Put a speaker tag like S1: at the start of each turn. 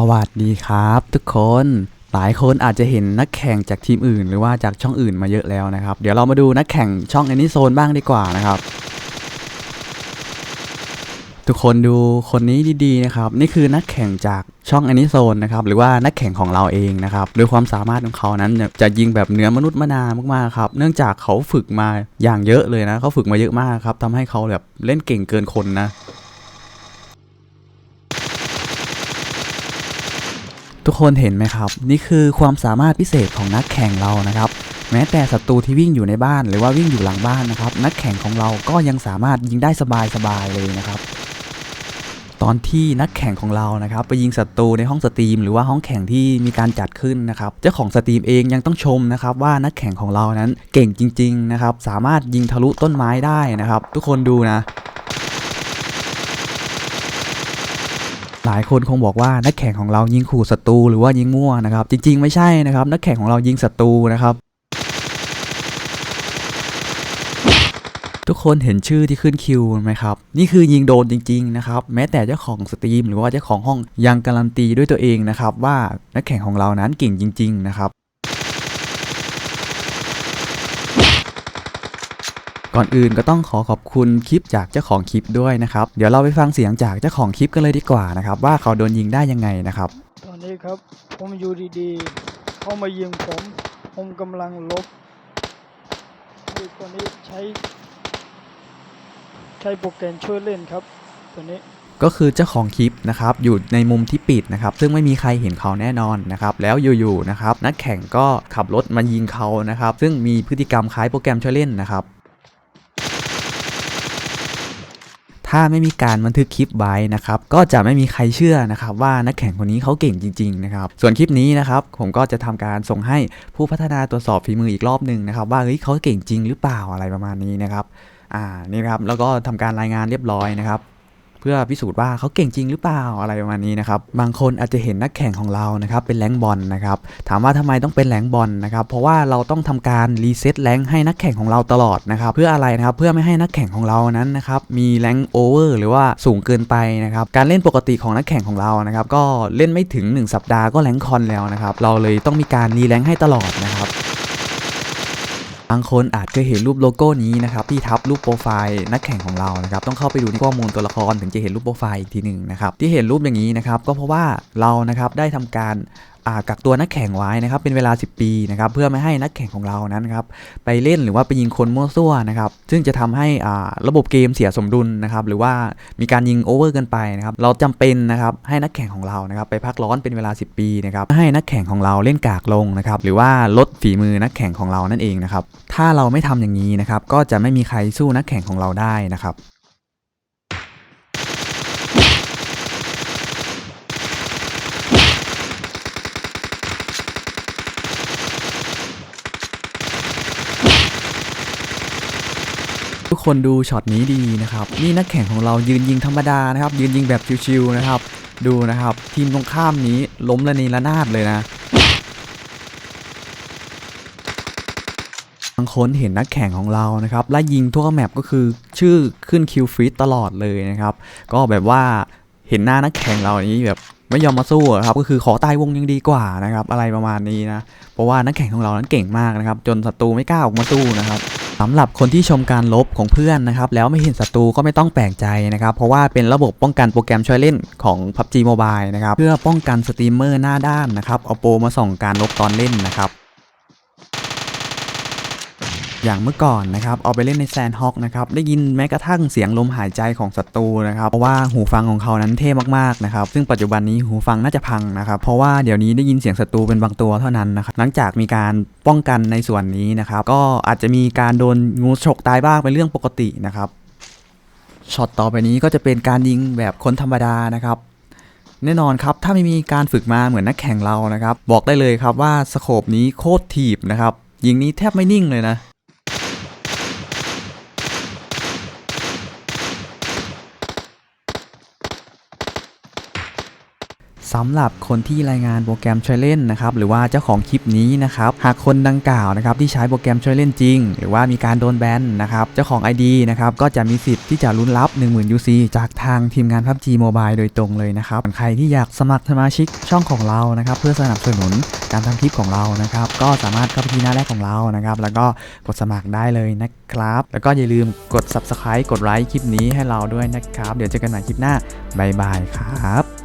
S1: สวัสดีครับทุกคนหลายคนอาจจะเห็นนักแข่งจากทีมอื่น หรือว่าจากช่องอื่นมาเยอะแล้วนะครับ เดี๋ยวเรามาดูนักแข่งช่องแอนิโซนบ้างดีกว่านะครับ ทุกคนดูคนนี้ดีๆนะครับ นี่คือนักแข่งจากช่องแอนิโซนนะครับหรือว่านักแข่งของเราเองนะครับโดยความสามารถของเขานั้นจะยิงแบบเหนือมนุษย์มนามากๆครับเนื่องจากเขาฝึกมาอย่างเยอะเลยนะเขาฝึกมาเยอะมากครับทำให้เขาแบบเล่นเก่งเกินคนนะ ทุกคนเห็นไหมครับ นี่คือความสามารถพิเศษของนักแข่งเรานะครับ แม้แต่ศัตรูที่วิ่งอยู่ในบ้านหรือว่าวิ่งอยู่หลังบ้านนะครับ นักแข่งของเราก็ยังสามารถยิงได้สบายๆเลยนะครับ ตอนที่นักแข่งของเรานะครับ ไปยิงศัตรูในห้องสตรีม หรือว่าห้องแข่งที่มีการจัดขึ้นนะครับ เจ้าของสตรีมเองยังต้องชมนะครับ ว่านักแข่งของเรานั้นเก่งจริง ๆนะครับ สามารถยิงทะลุต้นไม้ได้นะครับ ทุกคนดูนะ หลายคนคงบอกว่านักแข่งของเรายิงขู่ศัตรูหรือว่ายิงมั่วนะครับ จริง ๆ ไม่ใช่นะครับ นักแข่งของเรายิงศัตรูนะครับ ทุกคนเห็นชื่อที่ขึ้นคิวไหมครับ นี่คือยิงโดนจริง ๆ นะครับ แม้แต่เจ้าของสตรีม หรือว่าเจ้าของห้องยังการันตีด้วยตัวเองนะครับ ว่านักแข่งของเรานั้นเก่งจริง ๆ นะครับ ก่อนอื่นก็ต้องขอขอบคุณคลิปจากเจ้าของคลิปด้วยนะครับ เดี๋ยวเราไปฟังเสียงจากเจ้าของคลิปกันเลยดีกว่านะครับว่าเขาโดนยิงได้ยังไงนะครับ
S2: ตอนนี้ครับผมอยู่ดีๆเขามายิงผม ผมกำลังลบคือตอนนี้ใช้ใช้โปรแกรมช่วยเล่นครับตัวนี้
S1: ก็คือเจ้าของคลิปนะครับอยู่ในมุมที่ปิดนะครับซึ่งไม่มีใครเห็นเขาแน่นอนนะครับแล้วอยู่ๆนะครับนักแข่งก็ขับรถมายิงเขานะครับซึ่งมีพฤติกรรมคล้ายโปรแกรมช่วยเล่นนะครับ ถ้าไม่มีการบันทึกคลิปไว้นะครับก็จะไม่มีใครเชื่อนะครับว่านักแข่งคนนี้เขาเก่งจริงๆนะครับส่วนคลิปนี้นะครับผมก็จะทำการส่งให้ผู้พัฒนาตรวจสอบฝีมืออีกรอบหนึ่งนะครับว่าเฮ้ยเขาเก่งจริงหรือเปล่าอะไรประมาณนี้นะครับอ่านี่ครับแล้วก็ทำการรายงานเรียบร้อยนะครับ เพื่อพิสูจน์ว่าเขาเก่งจริงหรือเปล่าอะไรประมาณนี้นะครับบางคนอาจจะเห็นนักแข่งของเรานะครับเป็นแรงบอลนะครับถามว่าทำไมต้องเป็นแรงบอลนะครับเพราะว่าเราต้องทำการรีเซ็ตแรงให้นักแข่งของเราตลอดนะครับเพื่ออะไรนะครับเพื่อไม่ให้นักแข่งของเรานั้นนะครับมีแรงโอเวอร์หรือว่าสูงเกินไปนะครับการเล่นปกติของนักแข่งของเรานะครับก็เล่นไม่ถึง 1 สัปดาห์ก็แรงคอนแล้วนะครับเราเลยต้องมีการรีแรงให้ตลอดนะครับ บางคนอาจเคยเห็นรูปโลโก้นี้นะครับที่ทับรูปโปรไฟล์นักแข่งของเรานะครับต้องเข้าไปดูในข้อมูลตัวละครถึงจะเห็นรูปโปรไฟล์อีกทีหนึ่งนะครับที่เห็นรูปอย่างนี้นะครับก็เพราะว่าเรานะครับได้ทำการ กักตัวนักแข่งไว้นะครับเป็นเวลา 10 ปีนะครับเพื่อไม่ให้นักแข่งของเรานั้นครับไปเล่นหรือว่าไปยิงคนมั่วซั่วนะครับซึ่งจะทำให้อ่าระบบเกมเสียสมดุลนะครับหรือว่ามีการยิงโอเวอร์เกันไปนะครับเราจำเป็นนะครับให้นักแข่งของเรานะครับไปพักร้อนเป็นเวลา 10 ปีนะครับให้นักแข่งของเราเล่นกากลงนะครับหรือว่าลดฝีมือนักแข่งของเรานั่นเองนะครับถ้าเราไม่ทำอย่างนี้นะครับก็จะไม่มีใครสู้นักแข่งของเราได้นะครับ คนดูช็อตนี้ดีนะครับ นี่นักแข่งของเรายืนยิงธรรมดานะครับ ยืนยิงแบบชิวๆนะครับ ดูนะครับ ทีมตรงข้ามนี้ล้มระเนระนาดเลยนะบางคนเห็นนักแข่งของเรานะครับไล่ยิงทั่วแมปก็คือชื่อขึ้นคิวฟีตลอดเลยนะครับ ก็แบบว่าเห็นหน้านักแข่งเราอย่างนี้แบบไม่ยอมมาสู้อะครับก็คือขอตายวงยังดีกว่านะครับ อะไรประมาณนี้นะ เพราะว่านักแข่งของเรานั้นเก่งมากนะครับ จนศัตรูไม่กล้าออกมาสู้นะครับ สำหรับคนที่ชมการลบของเพื่อนนะครับแล้วไม่เห็นศัตรูก็ไม่ต้องแปลกใจนะครับ เพราะว่าเป็นระบบป้องกันโปรแกรมช่วยเล่นของ PUBG Mobile นะครับเพื่อป้องกันสตรีมเมอร์หน้าด้านนะครับเอาโปรมาส่องการลบตอนเล่นนะครับ อย่างเมื่อก่อนนะครับเอาไปเล่นในแซนฮอกนะครับได้ยินแม้กระทั่งเสียงลมหายใจของศัตรูนะครับเพราะว่าหูฟังของเขานั้นเท่มากๆนะครับซึ่งปัจจุบันนี้หูฟังน่าจะพังนะครับเพราะว่าเดี๋ยวนี้ได้ยินเสียงศัตรูเป็นบางตัวเท่านั้นนะครับหลังจากมีการป้องกันในส่วนนี้นะครับก็อาจจะมีการโดนงูฉกตายบ้างเป็นเรื่องปกตินะครับช็อตต่อไปนี้ก็จะเป็นการยิงแบบคนธรรมดานะครับแน่นอนครับ ถ้าไม่มีการฝึกมาเหมือนนักแข่งเรานะครับ บอกได้เลยครับว่าสโคปนี้โคตรถีบนะครับ ยิงนี้แทบไม่นิ่งเลยนะ สำหรับคนที่รายงานโปรแกรมช่วยเล่นนะครับหรือว่าเจ้าของคลิปนี้นะครับหากคนดังกล่าวนะครับที่ใช้โปรแกรมช่วยเล่นจริง หรือว่ามีการโดนแบนนะครับเจ้าของ ID นะครับก็จะมีสิทธิ์ที่จะลุ้นรับ 10,000 UC จากทางทีมงาน PUBG Mobile โดยตรงเลยนะครับส่วนใครที่อยากสมัครสมาชิกช่องของเรานะครับเพื่อสนับสนุนการทำคลิปของเรานะครับก็สามารถเข้าไปที่หน้าแรกของเรานะครับแล้วก็กดสมัครได้เลยนะครับ แล้วก็อย่าลืมกด subscribe กดไลค์คลิปนี้ให้เราด้วยนะครับ เดี๋ยวเจอกันใหม่คลิปหน้าบ๊ายบายครับ